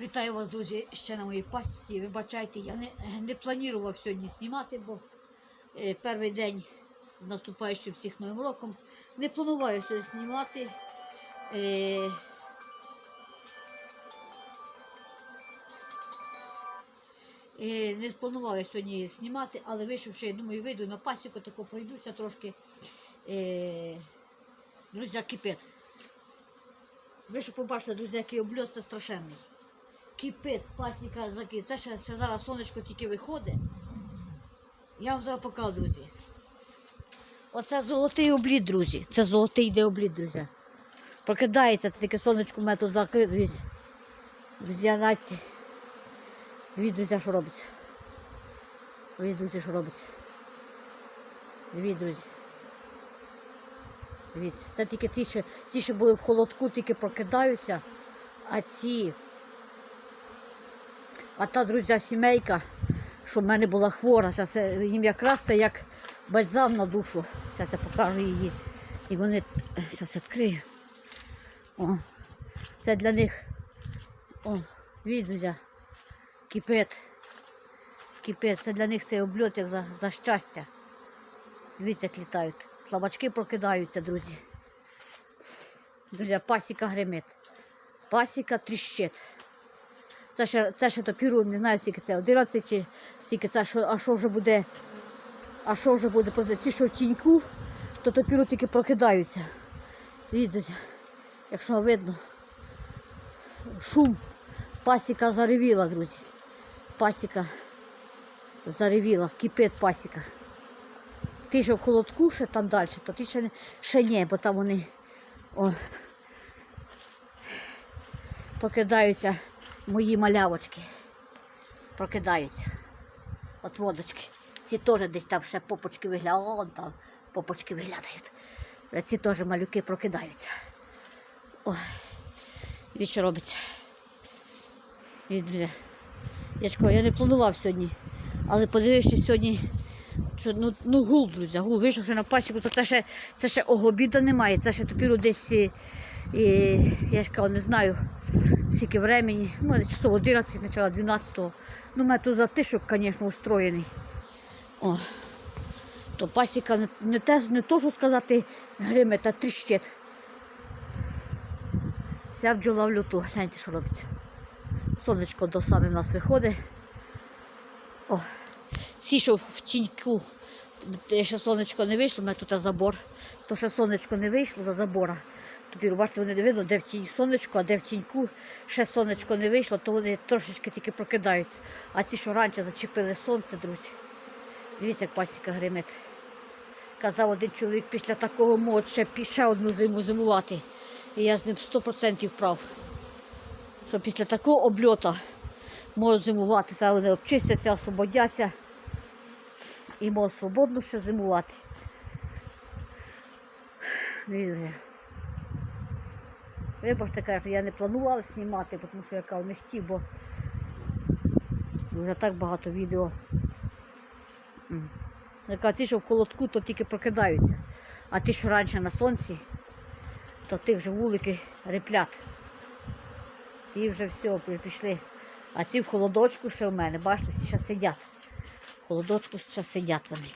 Вітаю вас, друзі, ще на моїй пасіці. Вибачайте, я не, не планував сьогодні знімати, бо е, перший день з наступаючим всіх новим роком. Не планував сьогодні знімати. Е, е, не планував я сьогодні знімати, але вийшовши, я думаю, вийду на пасіку, тако пройдуся трошки. Е, друзі, кипить. Ви що побачили, друзі, який обльот, це страшенний. Кипить, пасіка закид. Це ще, ще зараз сонечко тільки виходить. Я вам зараз покажу, друзі. Оце золотий облід, друзі. Це золотий йде облід, друзі. Прокидається, це таке сонечко мене тут закид. Друзі, навіть. Дивіться, друзі, що робиться. Дивіться, друзі, що робиться. Дивіться, друзі. Дивіться, це тільки ті, що, ті, що були в холодку, тільки прокидаються, а ці. А та, друзі, сімейка, що в мене була хвора, зараз їм якраз це як бальзам на душу. Зараз я покажу її. І вони зараз відкрию. О, це для них. О, дивіться, друзі, кипить. Кипить. Це для них цей обльот як за, за щастя. Дивіться, як літають. Слабачки прокидаються, друзі. Друзі, пасіка гримить. Пасіка тріщить. Це ще, це ще топіру, не знаю, скільки це 11 чи скільки це, що, а що вже буде, а що вже буде, просто ці, що в тіньку, то топіру тільки прокидаються. Видите, якщо видно, шум, пасіка заревіла, друзі. Пасіка заревіла, кипить пасіка. Ті, що в холодку ще там далі, то ті ще, не- ще ні, бо там вони о, покидаються мої малявочки. Прокидаються. От водочки. Ці теж десь там ще попочки виглядають. Там попочки виглядають. Ці теж малюки прокидаються. Ой. Від що робиться? Від, друзі. Я ж я не планував сьогодні, але подивився сьогодні, що ну, ну гул, друзі, гул. Вийшовши на пасіку, то це ще, це ще обіда немає, це ще тепер десь, і, я ж кажу, не знаю, скільки времени, ну, часов 11, почала 12. Ну, у мене тут затишок, звісно, устроєний. О, то пасіка не, не, те, не то, що сказати, гриме, та тріщить. Вся бджола в люту, гляньте, що робиться. Сонечко до саме в нас виходить. О, ці, що в тіньку, ще сонечко не вийшло, у мене тут забор, то ще сонечко не вийшло за забора. Тепер, бачите, вони не видно, де в тінь сонечко, а де в тіньку ще сонечко не вийшло, то вони трошечки тільки прокидаються. А ті, що раніше зачепили сонце, друзі. Дивіться, як пасіка гримить. Казав один чоловік після такого мод ще, одну зиму зимувати. І я з ним 100% прав. Що після такого обльота можуть зимувати, це вони обчистяться, освободяться і можуть свободно ще зимувати. Вибачте, кажу, я не планувала знімати, тому що я кажу, не хотів, бо вже так багато відео. Я кажу, ті, що в холодку, то тільки прокидаються. А ті, що раніше на сонці, то тих вже вулики реплять. Ті вже все пі- пішли. А ці в холодочку ще в мене, бачите, ще сидять. В холодочку ще сидять вони.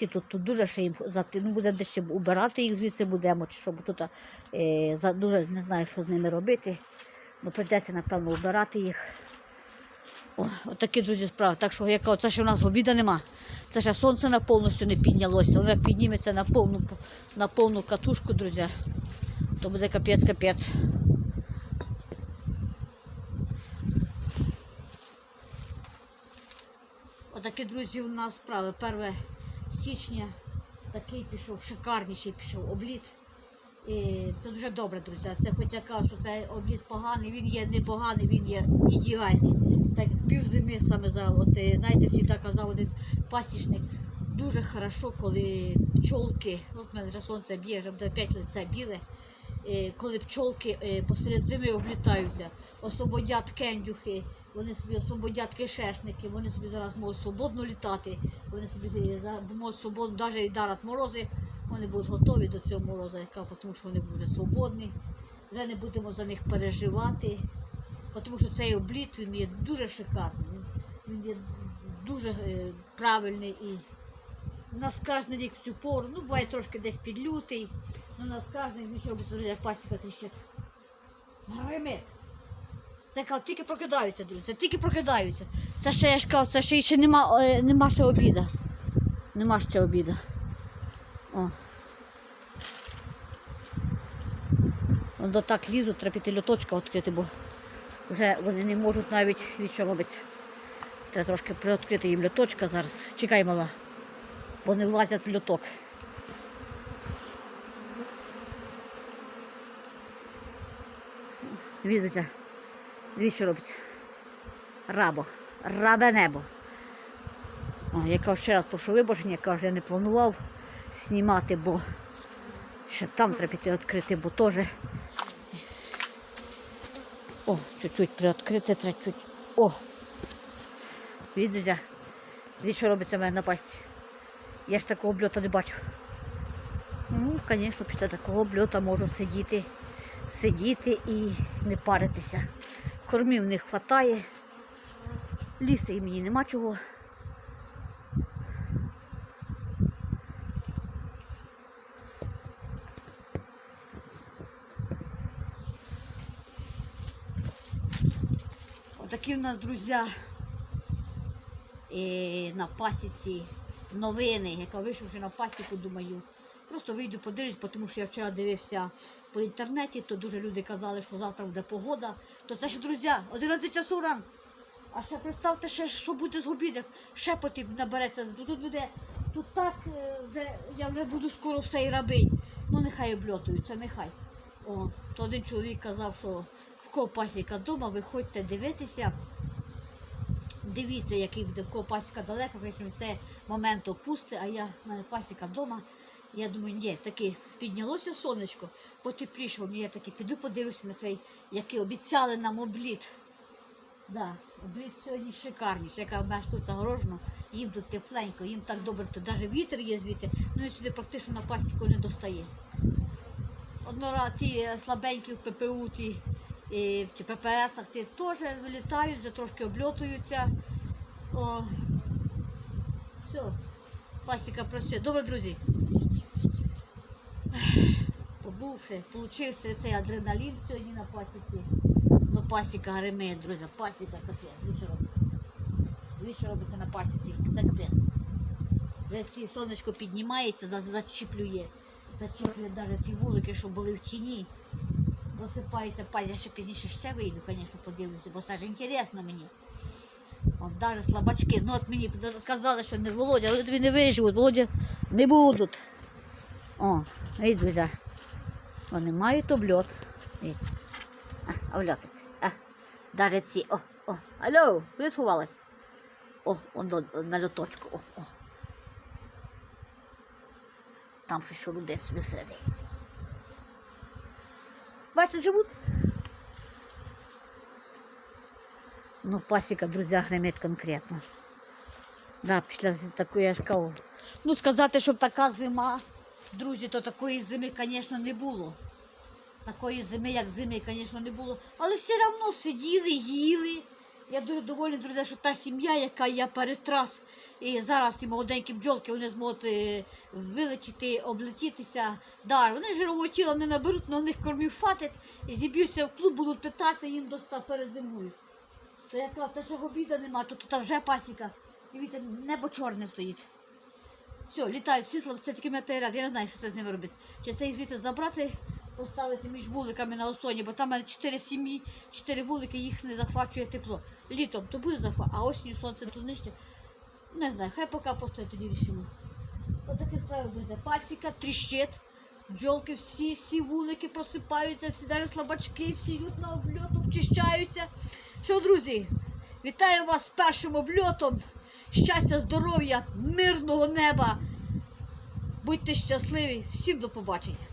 Ці тут, тут дуже ще їм. Ну, будемо десь ще убирати їх звідси будемо, чи що, бо тут е, за, дуже не знаю, що з ними робити. Ну, прийдеться, напевно, убирати їх. Отакі, друзі, справи. Так що, яка, це ще в нас обіда нема. Це ще сонце на повністю не піднялося. Воно як підніметься на повну, на повну катушку, друзі, то буде капець-капець. Отакі, друзі, у нас справи. 1 січня такий пішов, шикарніший пішов обліт. І це дуже добре, друзі. Це хоч я кажу, що цей обліт поганий, він є непоганий, він є ідеальний. Так пів зими саме зараз. От е, знаєте, всі казав один пасічник. Дуже хорошо, коли пчолки, от в мене вже сонце б'є, вже буде 5 лице біле. е, Коли пчолки е, посеред зими облітаються, освободять кендюхи, вони собі освободять кишешники, вони собі зараз можуть свободно літати, вони собі можуть свободно, навіть і дарять морози, вони будуть готові до цього морозу, яка, тому що вони будуть свободні. Вже не будемо за них переживати. тому що цей обліт він є дуже шикарний. Він, є дуже е, правильний і у нас кожен рік в цю пору, ну буває трошки десь під лютий, ну у нас кожен рік що робить як пасіка тріщить. Гримить. Це кажу, тільки прокидаються, друзі, тільки прокидаються. Це ще я ж кажу, це ще, ще нема, е, нема ще обіда. Нема ще обіда. О. Воно так лізуть, треба піти льоточка відкрити, бо вже вони не можуть навіть від що робити. Треба трошки приоткрити їм льоточка зараз. Чекай, мала. Бо не влазять в льоток. Відуться. Дивіться, що робить. Рабо. Рабе небо. О, я кажу, ще раз прошу вибачення, я кажу, я не планував знімати, бо ще там треба піти відкрити, бо теж. О, чуть-чуть приоткрити, треба чуть. О! Відуся. Дивіться, що робиться в мене на. Я ж такого обльота не бачив. Ну, звісно, після такого обльота можу сидіти, сидіти і не паритися. Кормів не вистачає. Ліси і мені нема чого. Отакі в нас, друзі, е, на пасіці новини, яка вийшовши на пасіку, думаю, просто вийду подивлюсь, тому що я вчора дивився по інтернеті, то дуже люди казали, що завтра буде погода. То це ж, друзі, 11 часу ран. А ще представте, ще, що буде з обідом, ще потрібно набереться. Тут буде, тут так, е, вже, я вже буду скоро все і робити. Ну нехай обльотуються, нехай. О, то один чоловік казав, що в кого пасіка вдома, виходьте дивитися. Дивіться, який буде в кого пасіка далеко, звісно, це момент опусти, а я в пасіка вдома. Я думаю, ні, таки піднялося сонечко, потеплішало. Ні, я таки піду подивлюся на цей, який обіцяли нам обліт. Да, обліт сьогодні шикарніший, яка в мене тут загорожено, їм тут тепленько, їм так добре, тут навіть вітер є звідти, ну і сюди практично на пасіку не достає. Однора ті слабенькі в ППУ, ті, і, в ППСах, ті теж вилітають, вже трошки обльотуються. О. Все, пасіка працює. Добре, друзі. Побувши, получився цей адреналін сьогодні на пасіці. Ну, пасіка гриме, друзі, пасіка капець. Дивіться, що робиться. Що робиться на пасіці. Це капець. Вже сонечко піднімається, зачіплює. Зачіплює навіть ті вулики, що були в тіні. Розсипається пазь, я ще пізніше ще вийду, звісно, подивлюся, бо це ж інтересно мені. Навіть слабачки. Ну от мені казали, що не Володя, але тобі не виживуть, Володя не будуть. О, друзі. Вони мають обльот. А, обльотиться. А, даже ці. О, о. Алло, ви сховалась? О, он на льоточку. О, о. Там щось шурудець собі всередині. Бачите, живуть? Ну, пасіка, друзі, гримить конкретно. Да, після такої я. Ну, сказати, щоб така зима, друзі, то такої зими, звісно, не було. Такої зими, як зими, звісно, не було. Але все одно сиділи, їли. Я дуже довольна, друзі, що та сім'я, яка я перед раз, і зараз ті молоденькі бджолки, вони зможуть е, вилетіти, облетітися. Да, вони жирового тіла не наберуть, але в них кормів хватить, і зіб'ються в клуб, будуть питатися, їм доста перезимують. То я кажу, та ще обіда нема, то тут вже пасіка. І бачите, небо чорне стоїть. Все, літають всі слав, це таки метеорит. Я не знаю, що це з ними робити. Чи це їх звідти забрати, поставити між вуликами на осоні, бо там у мене чотири сім'ї, чотири вулики, їх не захвачує тепло. Літом то буде захват, а осінню сонце тут нижче. Не знаю, хай поки просто тоді рішимо. Отаке справи буде. Пасіка, тріщить. Бджолки всі, всі вулики просипаються, всі навіть слабачки, всі йдуть на обльот, обчищаються. Що, друзі, вітаю вас з першим обльотом. Щастя, здоров'я, мирного неба. Будьте щасливі. Всім до побачення.